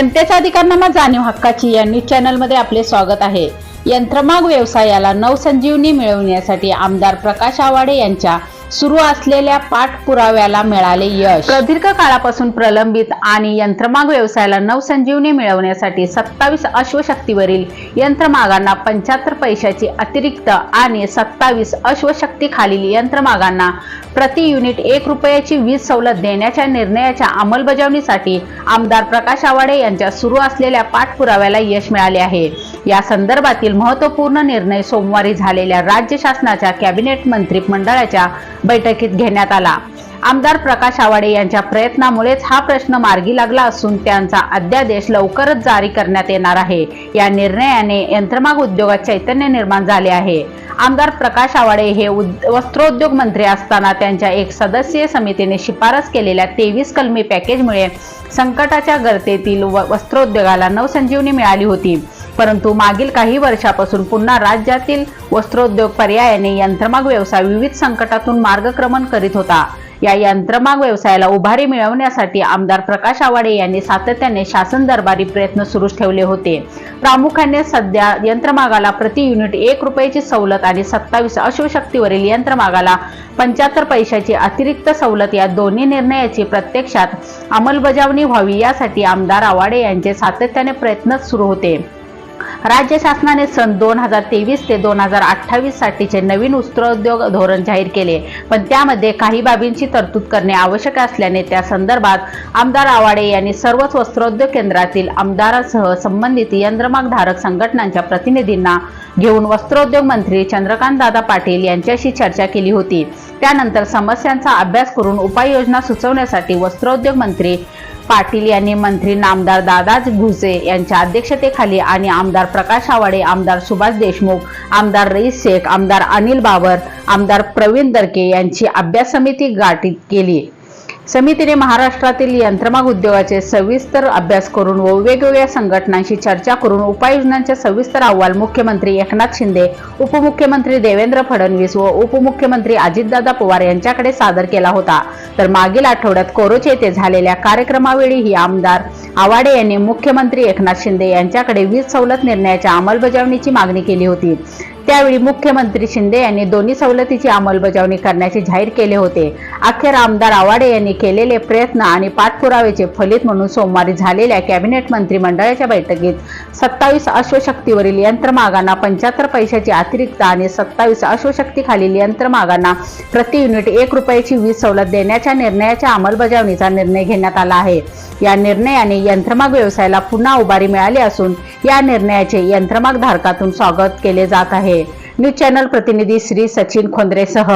जनतेचा अधिकारनामा जाणीव हक्काची या न्यूज चॅनलमध्ये आपले स्वागत आहे. यंत्रमाग व्यवसायाला नवसंजीवनी मिळवण्यासाठी आमदार प्रकाश आवाडे यांच्या सुरू असलेल्या पाठपुराव्याला मिळाले यश. प्रदीर्घ काळापासून प्रलंबित आणि यंत्रमाग व्यवसायाला नवसंजीवनी मिळवण्यासाठी सत्तावीस अश्वशक्तीवरील यंत्रमागांना पंच्याहत्तर पैशाची अतिरिक्त आणि सत्तावीस अश्वशक्ती खालील यंत्रमागांना प्रति युनिट एक रुपयाची वीज सवलत देण्याच्या निर्णयाच्या अंमलबजावणीसाठी आमदार प्रकाश आवाडे यांच्या सुरू असलेल्या पाठपुराव्याला यश मिळाले आहे. या संदर्भातील महत्त्वपूर्ण निर्णय सोमवारी झालेल्या राज्य शासनाच्या कॅबिनेट मंत्री मंडळाच्या बैठकीत घेण्यात आला. आमदार प्रकाश आवाडे यांच्या प्रयत्नामुळेच हा प्रश्न मार्गी लागला असून त्यांचा अध्यादेश लवकरच जारी करण्यात येणार आहे. या निर्णयाने यंत्रमाग उद्योगात चैतन्य निर्माण झाले आहे. आमदार प्रकाश आवाडे हे उद- वस्त्रोद्योग मंत्री असताना त्यांच्या एक सदस्यीय समितीने शिफारस केलेल्या तेवीस कलमी पॅकेजमुळे संकटाच्या गर्तेतील व- वस्त्रोद्योगाला नवसंजीवनी मिळाली होती. परंतु मागील काही वर्षापासून पुन्हा राज्यातील वस्त्रोद्योग पर्यायाने यंत्रमाग व्यवसाय विविध संकटातून मार्गक्रमण करीत होता. या यंत्रमाग व्यवसायाला उभारी मिळवण्यासाठी आमदार प्रकाश आवाडे यांनी सातत्याने शासन दरबारी प्रयत्न सुरूच ठेवले होते. प्रामुख्याने सध्या यंत्रमागाला प्रति युनिट एक रुपयाची सवलत आणि सत्तावीस अश्वशक्तीवरील यंत्रमागाला पंच्याहत्तर पैशाची अतिरिक्त सवलत या दोन्ही निर्णयाची प्रत्यक्षात अंमलबजावणी व्हावी यासाठी आमदार आवाडे यांचे सातत्याने प्रयत्न सुरू होते. राज्य शासनाने सन दोन हजार तेवीस ते दोन हजार अठ्ठावीस साठीचे नवीन वस्त्रोद्योग धोरण जाहीर केले. पण त्यामध्ये काही बाबींची तरतूद करणे आवश्यक असल्याने त्या संदर्भात आमदार आवाडे यांनी सर्वच वस्त्रोद्योग केंद्रातील आमदारासह संबंधित यंत्रमागधारक संघटनांच्या प्रतिनिधींना घेऊन वस्त्रोद्योग मंत्री चंद्रकांत दादा पाटील यांच्याशी चर्चा केली होती. त्यानंतर समस्यांचा अभ्यास करून उपाययोजना सुचवण्यासाठी वस्त्रोद्योग मंत्री पाटील यांनी मंत्री नामदार दादाज भुसे यांच्या अध्यक्षतेखाली आणि आमदार प्रकाश आवाडे आमदार सुभाष देशमुख आमदार रईस शेख आमदार अनिल बाबर आमदार प्रवीण दरके यांची अभ्यास समिती गाठीत केली समितीने महाराष्ट्रातील यंत्रमाग उद्योगाचे सविस्तर अभ्यास करून व वेगवेगळ्या संघटनांशी चर्चा करून उपाययोजनांचे सविस्तर अहवाल मुख्यमंत्री एकनाथ शिंदे उपमुख्यमंत्री देवेंद्र फडणवीस व उपमुख्यमंत्री अजितदादा पवार यांच्याकडे सादर केला होता. तर मागील आठवड्यात कोरोच येथे झालेल्या कार्यक्रमावेळी ही आमदार आवाडे यांनी मुख्यमंत्री एकनाथ शिंदे यांच्याकडे वीज सवलत निर्णयाच्या अंमलबजावणीची मागणी केली होती. त्यावेळी मुख्यमंत्री शिंदे यांनी दोन्ही सवलतीची अंमलबजावणी करण्याचे जाहीर केले होते. अखेर आमदार आवाडे यांनी केलेले प्रयत्न आणि पाठपुराव्याचे फलित म्हणून सोमवारी झालेल्या कॅबिनेट मंत्रिमंडळाच्या बैठकीत सत्तावीस अश्वशक्तीवरील यंत्रमागांना पंच्याहत्तर पैशाची अतिरिक्त आणि सत्तावीस अश्वशक्तीखालील यंत्रमागांना प्रति युनिट एक रुपयाची वीज सवलत देण्याच्या निर्णयाच्या अंमलबजावणीचा निर्णय घेण्यात आला आहे. या निर्णयाने यंत्रमाग व्यवसायाला पुन्हा उभारी मिळाली असून या निर्णयाचे यंत्रमाग धारकातून स्वागत केले जात आहे. न्यूज चॅनल प्रतिनिधी श्री सचिन खोंद्रेसह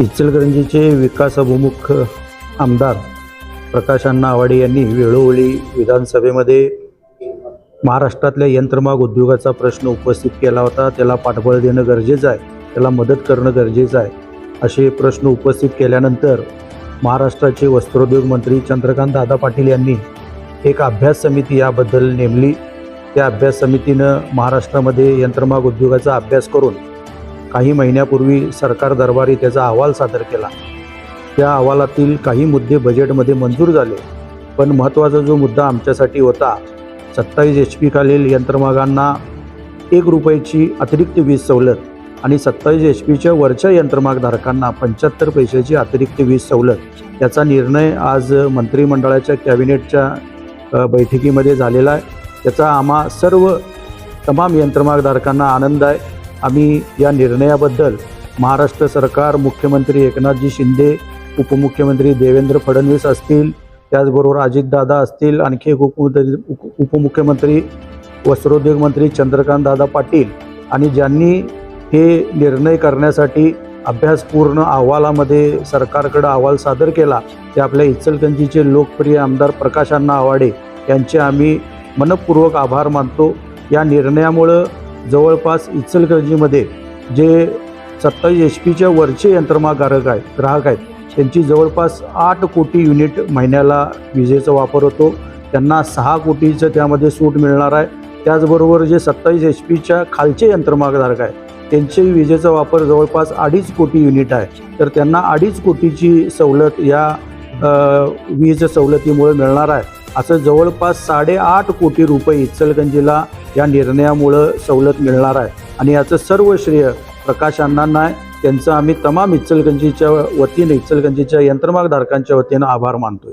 इचलकरंजीचे विकास अभिमुख आमदार प्रकाश अण्णा आवाडे यांनी वेळोवेळी विधानसभेमध्ये महाराष्ट्रातल्या यंत्रमाग उद्योगाचा प्रश्न उपस्थित केला होता. त्याला पाठबळ देणं गरजेचं आहे. त्याला मदत करणं गरजेचं आहे. असे प्रश्न उपस्थित केल्यानंतर महाराष्ट्राचे वस्त्रोद्योग मंत्री चंद्रकांत दादा पाटील यांनी एक अभ्यास समिती याबद्दल नेमली. त्या अभ्यास समितीनं महाराष्ट्रामध्ये यंत्रमाग उद्योगाचा अभ्यास करून काही महिन्यापूर्वी सरकार दरबारी त्याचा अहवाल सादर केला. त्या अहवालातील काही मुद्दे बजेटमध्ये मंजूर झाले. पण महत्त्वाचा जो मुद्दा आमच्यासाठी होता सत्तावीस एच पी खालील यंत्रमागांना एक रुपयाची अतिरिक्त वीज सवलत आणि सत्तावीस एच पीच्या वरच्या यंत्रमागधारकांना पंच्याहत्तर पैशाची अतिरिक्त वीज सवलत याचा निर्णय आज मंत्रिमंडळाच्या कॅबिनेटच्या बैठकीमध्ये झालेला आहे. त्याचा आम्हा सर्व तमाम यंत्रमागधारकांना आनंद आहे. आम्ही या निर्णयाबद्दल महाराष्ट्र सरकार मुख्यमंत्री एकनाथजी शिंदे उपमुख्यमंत्री देवेंद्र फडणवीस असतील त्याचबरोबर अजितदादा असतील आणखी एक उपमुख्यमंत्री उप- उपमुख्यमंत्री वस्त्रोद्योग मंत्री चंद्रकांत दादा पाटील आणि ज्यांनी हे निर्णय करण्यासाठी अभ्यासपूर्ण अहवालामध्ये सरकारकडे अहवाल सादर केला ते आपल्या इचलकंजीचे लोकप्रिय आमदार प्रकाश अण्णा आवाडे यांचे आम्ही मनपूर्वक आभार मानतो. या निर्णयामुळं जवळपास इचलकरंजीमध्ये जे सत्तावीस एच पीच्या वरचे यंत्रमागारक आहेत ग्राहक आहेत त्यांची जवळपास आठ कोटी युनिट महिन्याला विजेचा वापर होतो. त्यांना सहा कोटीचं त्यामध्ये सूट मिळणार आहे. त्याचबरोबर जे सत्तावीस एच पीच्या खालचे यंत्रमागधारक आहेत त्यांचे विजेचा वापर जवळपास अडीच कोटी युनिट आहे. तर त्यांना अडीच कोटीची सवलत या वीज सवलतीमुळे मिळणार आहे. असं जवळपास साडेआठ कोटी रुपये इचलगंजीला या निर्णयामुळं सवलत मिळणार आहे. आणि याचं सर्व श्रेय प्रकाश अण्णांना त्यांचं आम्ही तमाम इचलगंजीच्या वतीने इचलगंजीच्या यंत्रमागधारकांच्या वतीनं आभार मानतोय.